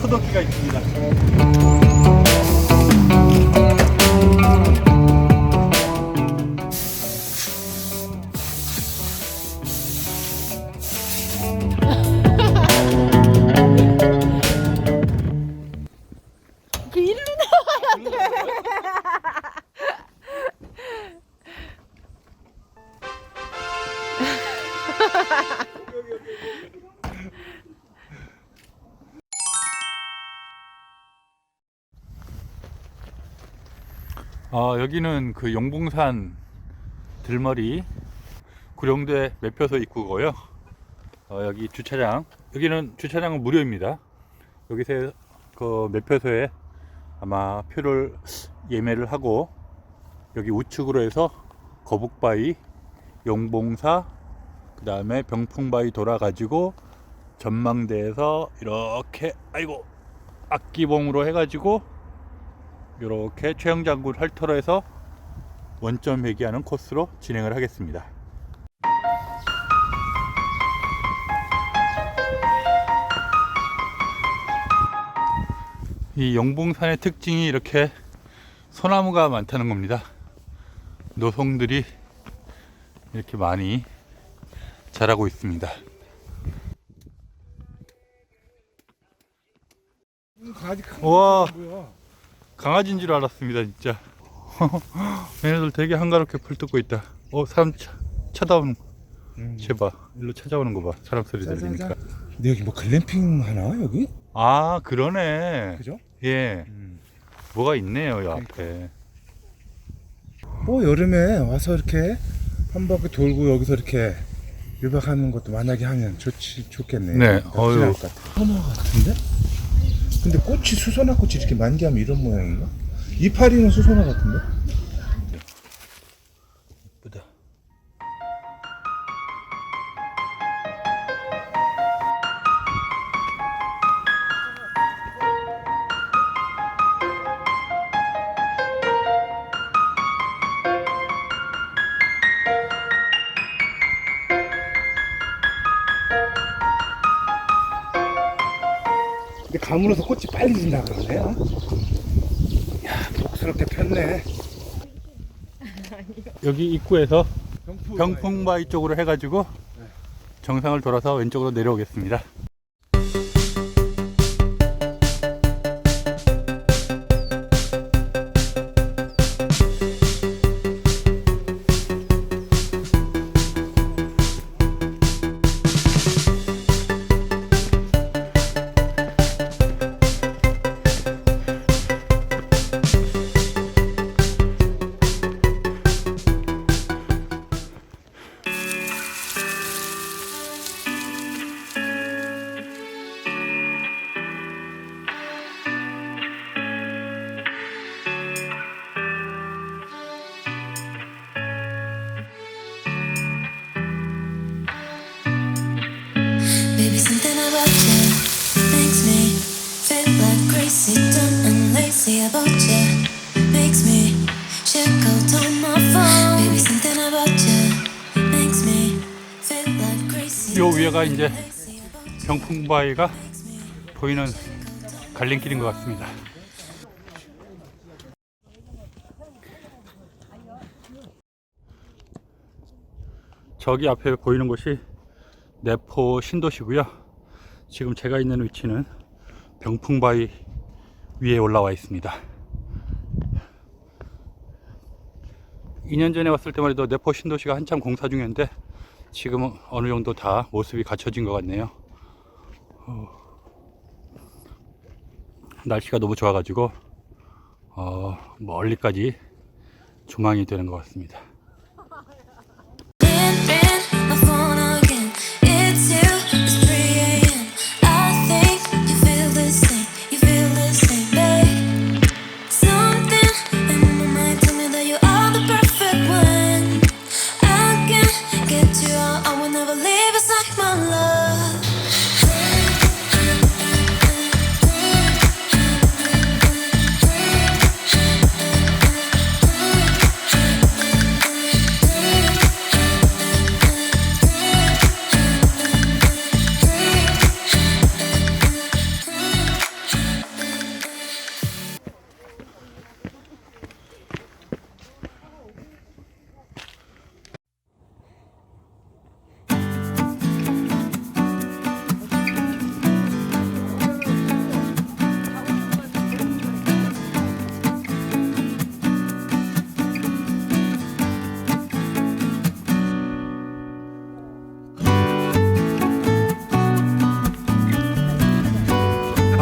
소독기가 있습니다. 아, 여기는 그 용봉산 들머리 구룡대 매표소 입구고요. 어, 여기 주차장. 여기는 주차장은 무료입니다. 여기서 그 매표소에 아마 표를 예매를 하고 여기 우측으로 해서 거북바위, 용봉사, 그 다음에 병풍바위 돌아가지고 전망대에서 이렇게 아이고 악기봉으로 해가지고 이렇게 최영장군 헐터로에서 원점 회귀하는 코스로 진행을 하겠습니다. 이 영봉산의 특징이 이렇게 소나무가 많다는 겁니다. 노송들이 이렇게 많이 자라고 있습니다. 와. 강아지인 줄 알았습니다, 진짜. 얘네들 되게 한가롭게 풀 뜯고 있다. 어, 사람 차, 쳐다오는, 음. 쟤 봐. 일로 찾아오는 거 봐. 사람 소리 들리니까. 근데 여기 뭐 글램핑 하나 여기? 아, 그러네. 그죠? 예. 음. 뭐가 있네요, 이 앞에. 뭐 여름에 와서 이렇게 한 바퀴 돌고 여기서 이렇게 1박 하는 것도 만약에 하면 좋지 좋겠네. 네, 어휴. 같아. 같은데? 근데 꽃이 수선화 꽃이 이렇게 만개하면 이런 모양인가? 이파리는 수선화 같은데? 가물어서 꽃이 빨리 진다 그러네. 어? 야, 복스럽게 폈네. 여기 입구에서 병풍. 병풍바위 쪽으로 해가지고 정상을 돌아서 왼쪽으로 내려오겠습니다. 요 위에가 이제. 병풍바위가 보이는 갈림길인 것 같습니다. 저기 앞에 보이는 곳이 내포 신도시고요. 지금 제가 있는 위치는 병풍바위 위에 올라와 있습니다. 2년 전에 왔을 때만 해도 내포 신도시가 한참 공사 중이었는데 지금은 어느 정도 다 모습이 갖춰진 것 같네요. 날씨가 너무 좋아가지고 어, 멀리까지 조망이 되는 것 같습니다.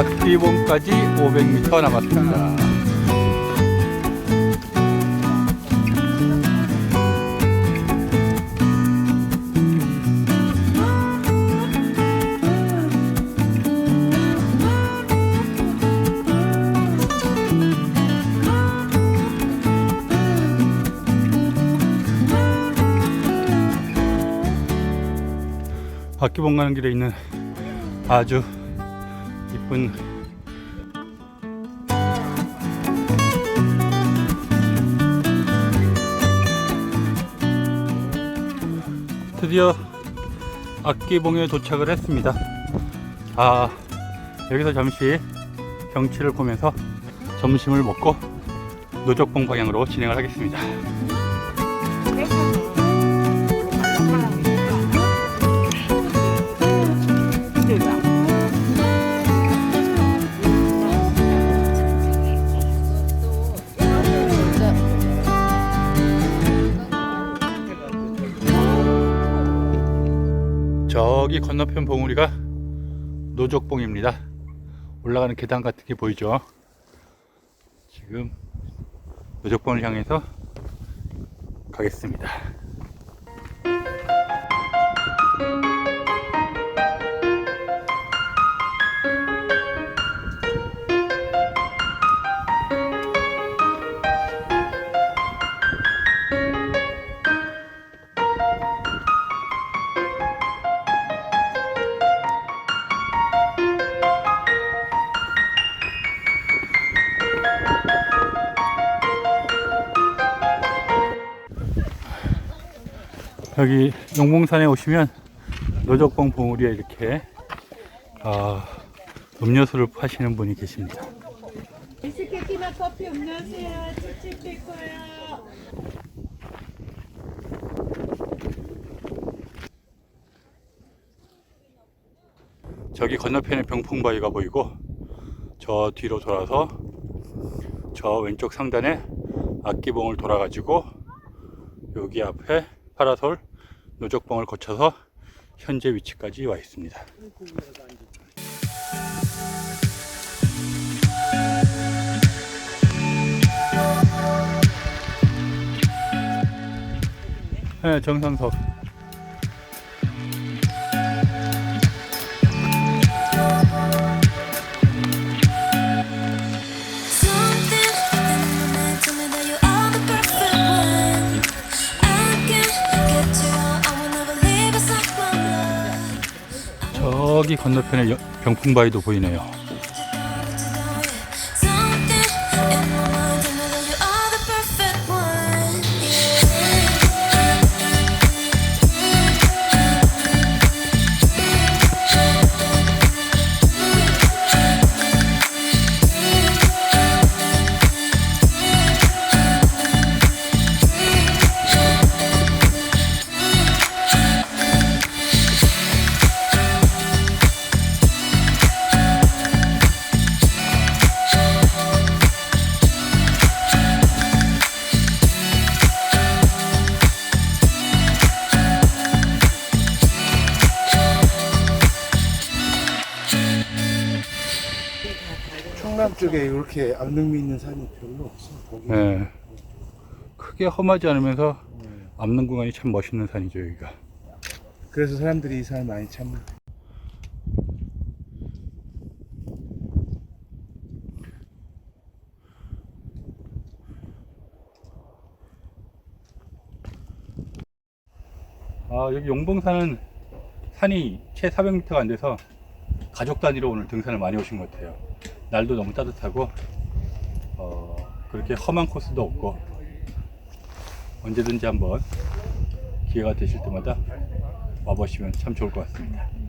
악기봉까지 500m 남았습니다. 바퀴봉 가는 길에 있는 아주 이쁜 드디어 악기봉에 도착을 했습니다. 아 여기서 잠시 경치를 보면서 점심을 먹고 노적봉 방향으로 진행을 하겠습니다. 저기 건너편 봉우리가 노적봉입니다. 올라가는 계단 같은 게 보이죠? 지금 노적봉을 향해서 가겠습니다. 여기 용봉산에 오시면 노적봉 봉우리에 이렇게 아, 음료수를 파시는 분이 계십니다. 비스켓이나 커피 음료수야 찝찝될 거야. 저기 건너편에 병풍바위가 보이고 저 뒤로 돌아서 저 왼쪽 상단에 악기봉을 돌아가지고 여기 앞에 파라솔 노적봉을 거쳐서 현재 위치까지 와 있습니다. 네, 정상석. 건너편에 여- 병풍바위도 보이네요. 충남 쪽에 이렇게 암릉미 있는 산이 별로 없어. 거기 네. 크게 험하지 않으면서 앞는 구간이 참 멋있는 산이죠, 여기가. 그래서 사람들이 이산 많이 찾는. 아, 여기 용봉산은 산이 채 400m가 안 돼서 가족 단위로 오늘 등산을 많이 오신 것 같아요. 날도 너무 따뜻하고, 어, 그렇게 험한 코스도 없고, 언제든지 한번 기회가 되실 때마다 와보시면 참 좋을 것 같습니다.